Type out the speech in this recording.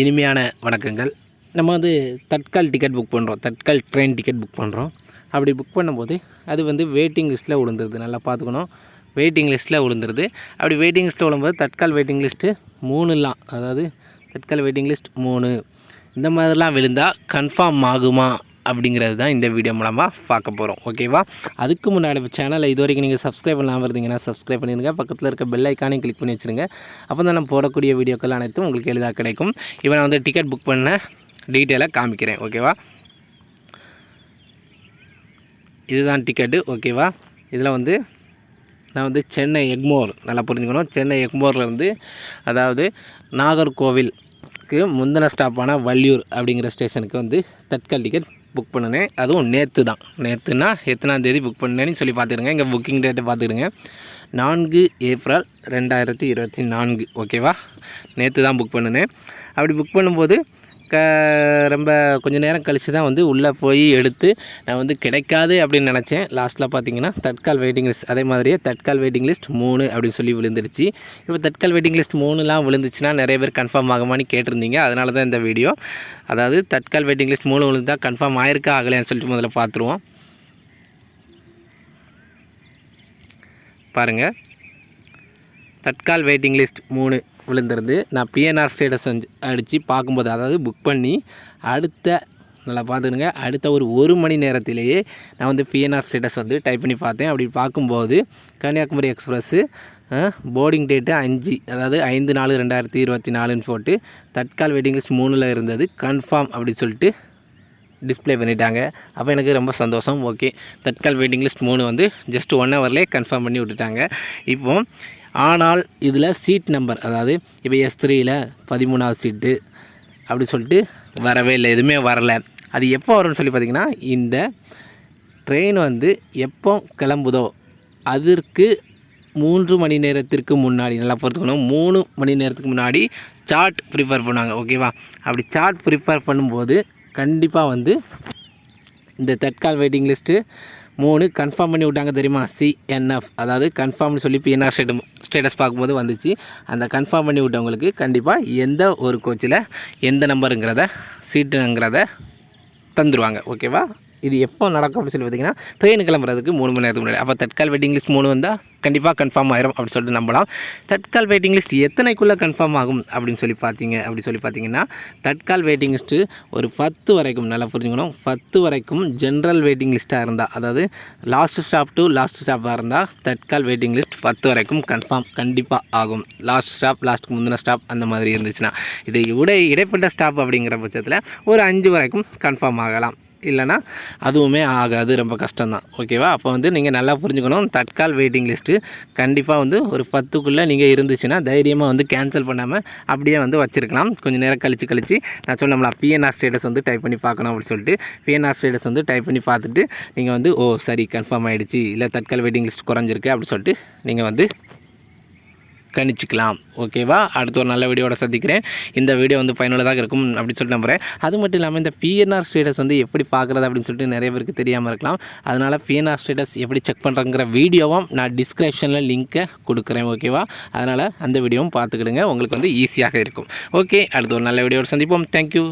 இனிமையான வணக்கங்கள். நம்ம வந்து தட்கால் டிக்கெட் புக் பண்ணுறோம் தட்கால் ட்ரெயின் டிக்கெட் புக் பண்ணுறோம் அப்படி புக் பண்ணும்போது அது வந்து வெயிட்டிங் லிஸ்ட்டில் விழுந்துருது. நல்லா பார்த்துக்கணும். வெயிட்டிங் லிஸ்ட்டில் விழுந்துருது. அப்படி வெயிட்டிங் லிஸ்ட்டில் விழும்போது தட்கால் வெயிட்டிங் லிஸ்ட்டு மூணுலாம். அதாவது தட்கால் வெயிட்டிங் லிஸ்ட் மூணு. இந்த மாதிரிலாம் விழுந்தால் கன்ஃபார்ம் ஆகுமா? அப்படிங்கிறது தான் இந்த வீடியோ மூலமாக பார்க்க போகிறோம் ஓகேவா அதுக்கு முன்னாடி சேனலை இது வரைக்கும் நீங்கள் சப்ஸ்கிரைப் பண்ணாமல் இருந்தீங்கன்னா சப்ஸ்கிரைப் பண்ணிடுங்க. பக்கத்தில் இருக்க பெல் ஐக்கானையும் கிளிக் பண்ணி வச்சுருங்க. அப்போ தான் நம்ம போடக்கூடிய வீடியோக்கள் அனைத்தும் உங்களுக்கு எளிதாக கிடைக்கும். இப்போ நான் வந்து டிக்கெட் புக் பண்ண டீட்டெயிலாக காமிக்கிறேன். ஓகேவா இதுதான் டிக்கெட்டு ஓகேவா இதில் வந்து நான் வந்து சென்னை எக்மோர் நல்லா புரிஞ்சுக்கணும். சென்னை எக்மோர்லேருந்து அதாவது நாகர்கோவிலுக்கு முந்தின ஸ்டாப்பான வள்ளியூர் அப்படிங்கிற ஸ்டேஷனுக்கு வந்து தட்கல் டிக்கெட் புக் பண்ணினேன். அதுவும் நேற்று தான். நேற்றுனா எத்தனாம் தேதி புக் பண்ணேன்னு சொல்லி பார்த்துடுங்க இங்கே புக்கிங் டேட்டை பார்த்துக்கிடுங்க நான்கு ஏப்ரல் ரெண்டாயிரத்தி இருபத்தி நான்கு. ஓகேவா நேற்று தான் புக் பண்ணினேன். அப்படி புக் பண்ணும்போது க ரொம்ப கொஞ்ச நேரம் கழித்து தான் வந்து உள்ளே போய் எடுத்து நான் வந்து கிடைக்காது அப்படின்னு நினச்சேன். லாஸ்ட்டில் பார்த்தீங்கன்னா தட்கால் வெயிட்டிங் லிஸ்ட் அதே மாதிரியே தட்கால் வெயிட்டிங் லிஸ்ட் மூணு அப்படின்னு சொல்லி விழுந்துருச்சு. இப்போ தட்கால் வெயிட்டிங் லிஸ்ட் மூணுலாம் விழுந்துச்சுன்னா நிறைய பேர் கன்ஃபார்ம் ஆகுமான்னு கேட்டிருந்தீங்க. அதனால தான் இந்த வீடியோ அதாவது தட்கால் வெயிட்டிங் லிஸ்ட் மூணு விழுந்தால் கன்ஃபார்ம் ஆயிருக்கா ஆகலையான்னு சொல்லிட்டு முதல்ல பார்த்துருவோம் பாருங்கள் தட்கால் வெயிட்டிங் லிஸ்ட் மூணு. விழுந்துருது நான் பிஎன்ஆர் ஸ்டேட்டஸ் வந்து அடித்து பார்க்கும்போது அதாவது புக் பண்ணி அடுத்த நல்லா பார்த்துக்கணுங்க. அடுத்த ஒரு ஒரு மணி நேரத்திலேயே நான் வந்து பிஎன்ஆர் ஸ்டேட்டஸ் வந்து டைப் பண்ணி பார்த்தேன். அப்படி பார்க்கும்போது கன்னியாகுமரி எக்ஸ்பிரஸ்ஸு போர்டிங் டேட்டு அஞ்சு அதாவது ஐந்து நாலு ரெண்டாயிரத்தி இருபத்தி நாலுன்னு போட்டு தட்கால் வெயிட்டிங் லிஸ்ட் மூணில் இருந்தது. கன்ஃபார்ம் அப்படி சொல்லிட்டு டிஸ்ப்ளே பண்ணிட்டாங்க. அப்போ எனக்கு ரொம்ப சந்தோஷம். ஓகே தட்கால் வெயிட்டிங் லிஸ்ட் மூணு வந்து ஜஸ்ட் ஒன் ஹவர்லேயே கன்ஃபார்ம் பண்ணி விட்டுட்டாங்க. இப்போ ஆனால் இதில் சீட் நம்பர் அதாவது இப்போ எஸ் த்ரீயில் பதிமூணாவது சீட்டு அப்படி சொல்லிட்டு வரவே இல்லை. எதுவுமே வரலை. அது எப்போ வரும்னு சொல்லி பார்த்திங்கன்னா இந்த ட்ரெயின் வந்து எப்போ கிளம்புதோ அதற்கு மூன்று மணி நேரத்திற்கு முன்னாடி நல்லா பொறுத்துக்கணும் மூணு மணி நேரத்துக்கு முன்னாடி சார்ட் ப்ரிப்பேர் பண்ணாங்க ஓகேவா அப்படி சார்ட் ப்ரிப்பேர் பண்ணும்போது கண்டிப்பாக வந்து இந்த தட்கால் வெயிட்டிங் லிஸ்ட்டு மூணு கன்ஃபார்ம் பண்ணி விட்டாங்க தெரியுமா? சிஎன்எஃப் அதாவது கன்ஃபார்ம்னு சொல்லி பிஎன்ஆர் ஸ்டேட் ஸ்டேட்டஸ் பார்க்கும்போது வந்துச்சு. அந்த கன்ஃபார்ம் பண்ணி விட்டவங்களுக்கு கண்டிப்பாக எந்த ஒரு கோச்சில் எந்த நம்பருங்கிறத சீட்டுங்கிறத தந்துடுவாங்க ஓகேவா இது எப்போ நடக்கும் அப்படின்னு சொல்லி பார்த்தீங்கன்னா ட்ரெயின் கிளம்புறதுக்கு மூணு மணி நேரத்துக்கு முன்னாடி. அப்போ தட்கால் வெயிட்டிங் லிஸ்ட் மூணு வந்தால் கண்டிப்பாக கன்ஃபார்ம் ஆயிரும் அப்படின்னு சொல்லிட்டு நம்பலாம். தட்கால் வெயிட்டிங் லிஸ்ட் எத்தனைக்குள்ளே கன்ஃபார்ம் ஆகும் அப்படின்னு சொல்லி பார்த்தீங்க அப்படி சொல்லி பார்த்தீங்கன்னா தட்கால் வெயிட்டிங் லிஸ்ட்டு ஒரு பத்து வரைக்கும் நல்லா புரிஞ்சுக்கணும். பத்து வரைக்கும் ஜென்ரல் வெயிட்டிங் லிஸ்ட்டாக இருந்தால் அதாவது லாஸ்ட் ஸ்டாப் டு லாஸ்ட் ஸ்டாப்பாக இருந்தால் தட்கால் வெயிட்டிங் லிஸ்ட் பத்து வரைக்கும் கன்ஃபார்ம் கண்டிப்பாக ஆகும். லாஸ்ட் ஸ்டாப் லாஸ்ட்டுக்கு முந்தின ஸ்டாப் அந்த மாதிரி இருந்துச்சுன்னா இது இடை இடைப்பட்ட ஸ்டாப் அப்படிங்கிற பட்சத்தில் ஒரு அஞ்சு வரைக்கும் கன்ஃபார்ம் ஆகலாம். இல்லைனா அதுவுமே ஆகாது ரொம்ப கஷ்டம்தான். ஓகேவா அப்போ வந்து நீங்கள் நல்லா புரிஞ்சுக்கணும். தட்கால் வெயிட்டிங் லிஸ்ட்டு கண்டிப்பாக வந்து ஒரு பத்துக்குள்ளே நீங்கள் இருந்துச்சுன்னா தைரியமாக வந்து கேன்சல் பண்ணாமல் அப்படியே வந்து வச்சுருக்கலாம். கொஞ்சம் நேரம் கழித்து கழித்து நான் சொன்னோம்ல பிஎன்ஆர் ஸ்டேட்டஸ் வந்து டைப் பண்ணி பார்க்கணும் அப்படின்னு சொல்லிட்டு பிஎன்ஆர் ஸ்டேட்டஸ் வந்து டைப் பண்ணி பார்த்துட்டு நீங்கள் வந்து ஓ சரி கன்ஃபார்ம் ஆகிடுச்சு இல்லை தட்கால் வெயிட்டிங் லிஸ்ட் குறைஞ்சிருக்கு அப்படின்னு சொல்லிட்டு நீங்கள் வந்து கணிச்சிக்கலாம். ஓகேவா? அடுத்து ஒரு நல்ல வீடியோட சந்திக்கிறேன். இந்த வீடியோ வந்து பயனுள்ளதாக இருக்கும் அப்படின்னு சொல்லிட்டு நம்புகிறேன் அது மட்டும் இல்லாமல் இந்த பிஎன்ஆர் ஸ்டேட்டஸ் வந்து எப்படி பார்க்குறது அப்படின்னு சொல்லிட்டு நிறைய பேருக்கு தெரியாமல் இருக்கலாம். அதனால் பிஎன்ஆர் ஸ்டேட்டஸ் எப்படி செக் பண்ணுறங்கிற வீடியோவும் நான் டிஸ்கிரிப்ஷனில் லிங்க்கை கொடுக்குறேன் ஓகேவா? அதனால் அந்த வீடியோவும் பார்த்துக்கிடுங்க. உங்களுக்கு வந்து ஈஸியாக இருக்கும். ஓகே அடுத்து ஒரு நல்ல வீடியோட சந்திப்போம். தேங்க்யூ